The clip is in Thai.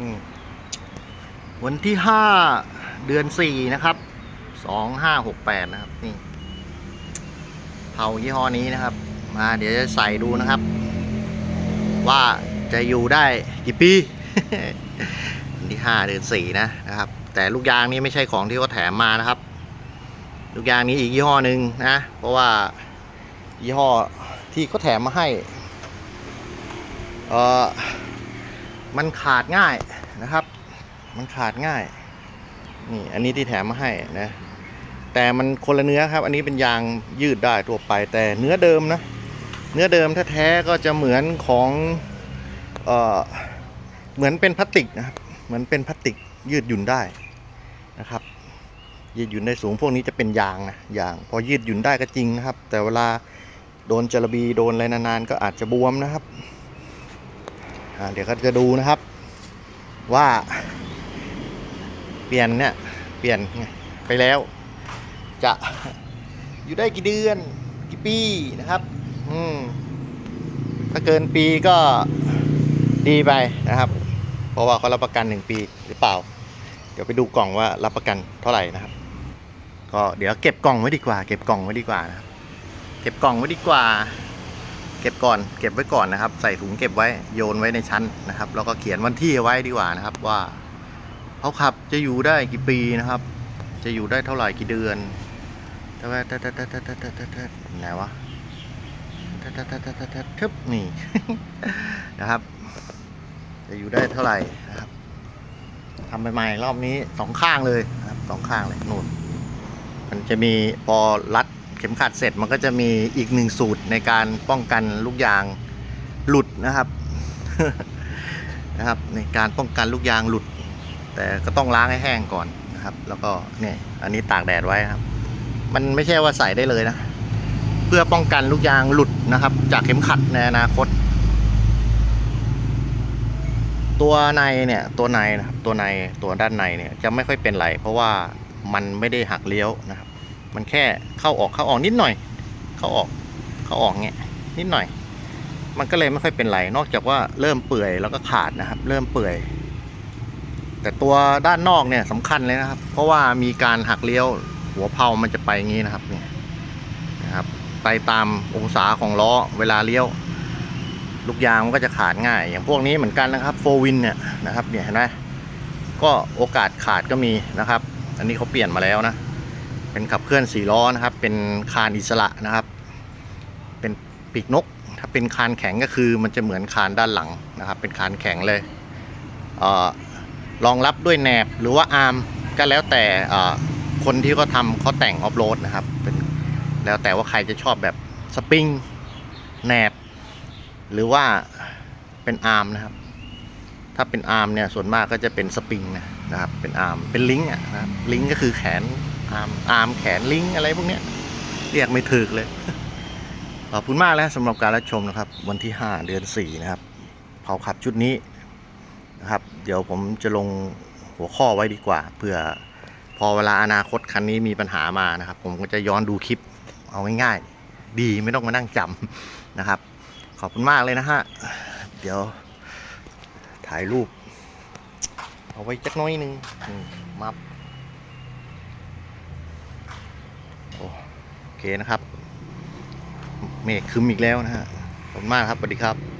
อวันที่ห้าเดือนสี่นะครับสองห้าหกแปดนะครับ นี่เผายี่ห้อนี้นะครับ มาเดี๋ยวจะใส่ดูนะครับ ว่าจะอยู่ได้กี่ปีวันที่ห้าเดือนสี่นะนะครับ แต่ลูกยางนี้ไม่ใช่ของที่เขาแถมมานะครับ ลูกยางนี้อีกยี่ห้อหนึ่งนะ เพราะว่ายี่ห้อที่เขาแถมมาให้ เออ มันขาดง่ายนะครับ มันขาดง่าย นี่อันนี้ที่แถมมาให้นะ แต่มันคนละเนื้อครับ อันนี้เป็นยางยืดได้ทั่วไป แต่เนื้อเดิมนะ เนื้อเดิมแท้ๆก็จะเหมือนของเออเหมือนเป็นพลาสติกนะครับ เหมือนเป็นพลาสติกยืดหยุ่นได้นะครับ ยืดหยุ่นได้สูงพวกนี้จะเป็นยางนะยาง พอยืดหยุ่นได้ก็จริงนะครับ แต่เวลาโดนจระบีโดนอะไรนานๆก็อาจจะบวมนะครับ เดี๋ยวก็จะดูนะครับ ว่าเปลี่ยนเนี่ยเปลี่ยนไปแล้ว จะอยู่ได้กี่เดือนกี่ปีนะครับ อืมถ้าเกินปีก็ดีไปนะครับ เพราะว่าเขารับประกันหนึ่งปีหรือเปล่า เดี๋ยวไปดูกล่องว่ารับประกันเท่าไหร่นะครับ ก็เดี๋ยวเก็บกล่องไว้ดีกว่า เก็บกล่องไว้ดีกว่านะครับ เก็บกล่องไว้ดีกว่า เก็บก่อนเก็บไว้ก่อนนะครับ ใส่ถุงเก็บไว้โยนไว้ในชั้นนะครับ แล้วก็เขียนวันที่ไว้ดีกว่านะครับว่าเขาขับจะอยู่ได้กี่ปีนะครับ จะอยู่ได้เท่าไหร่กี่เดือนแต่ว่าแต่แต่แต่แต่แต่แต่แต่ไหนวะแต่แต่แต่แต่แต่ทึบนี่นะครับ จะอยู่ได้เท่าไหร่นะครับทำใหม่ๆรอบนี้สองข้างเลยนะครับสองข้างเลยนู่นมันจะมีพอรัด ข็มขัดเสร็จมันก็จะมีอีกหนึ่งสูตรในการป้องกันลูกยางหลุดนะครับนะครับ ในการป้องกันลูกยางหลุด แต่ก็ต้องล้างให้แห้งก่อนนะครับ แล้วก็เนี่ยอันนี้ตากแดดไว้ครับ มันไม่ใช่ว่าใส่ได้เลยนะ เพื่อป้องกันลูกยางหลุดนะครับ จากเข็มขัดในอนาคต ตัวในเนี่ยตัวในนะครับตัวในตัวด้านในเนี่ยจะไม่ค่อยเป็นไรเพราะว่ามันไม่ได้หักเลี้ยวนะครับ มันแค่เข้าออกเข้าออกนิดหน่อย เข้าออกเข้าออกเงี้ยนิดหน่อย มันก็เลยไม่ค่อยเป็นไร นอกจากว่าเริ่มเปื่อยแล้วก็ขาดนะครับ เริ่มเปื่อย แต่ตัวด้านนอกเนี่ยสำคัญเลยนะครับ เพราะว่ามีการหักเลี้ยวหัวเพลามันจะไปงี้นะครับเนี่ยนะครับไปตามองศาของล้อเวลาเลี้ยวลูกยางมันก็จะขาดง่าย อย่างพวกนี้เหมือนกันนะครับโฟวินเนี่ยนะครับเนี่ยเห็นไหมก็โอกาสขาดก็มีนะครับ อันนี้เขาเปลี่ยนมาแล้วนะ เป็นขับเคลื่อนสี่ล้อนะครับ เป็นคานอิสระนะครับ เป็นปีกนก ถ้าเป็นคานแข็งก็คือมันจะเหมือนคานด้านหลังนะครับ เป็นคานแข็งเลยเออรองรับด้วยแหนบหรือว่าอาร์มก็แล้วแต่คนที่เขาทำเขาแต่งออฟโรดนะครับเป็นแล้วแต่ว่าใครจะชอบแบบสปริงแหนบ หรือว่าเป็นอาร์มนะครับ ถ้าเป็นอาร์มเนี่ยส่วนมากก็จะเป็นสปริงนะครับ เป็นอาร์มเป็นลิงก์นะครับลิงก์ก็คือแขน อาร์มอาร์มแขนลิงอะไรพวกเนี้ยเรียกไม่ถูกเลย ขอบคุณมากแล้วสำหรับการรับชมนะครับ วันที่ 5 เดือน 4 นะครับ เผาขับชุดนี้นะครับ เดี๋ยวผมจะลงหัวข้อไว้ดีกว่าเพื่อพอเวลาอนาคตคันนี้มีปัญหามานะครับ ผมก็จะย้อนดูคลิปเอาง่ายๆ ดีไม่ต้องมานั่งจำนะครับ ขอบคุณมากเลยนะฮะ เดี๋ยวถ่ายรูป เอาไว้จักน้อยนึงมมับโอโอ เคนะครับ เมฆคึมอีกแล้วนะฮะขอบคุณมากครับสวัสดีครับ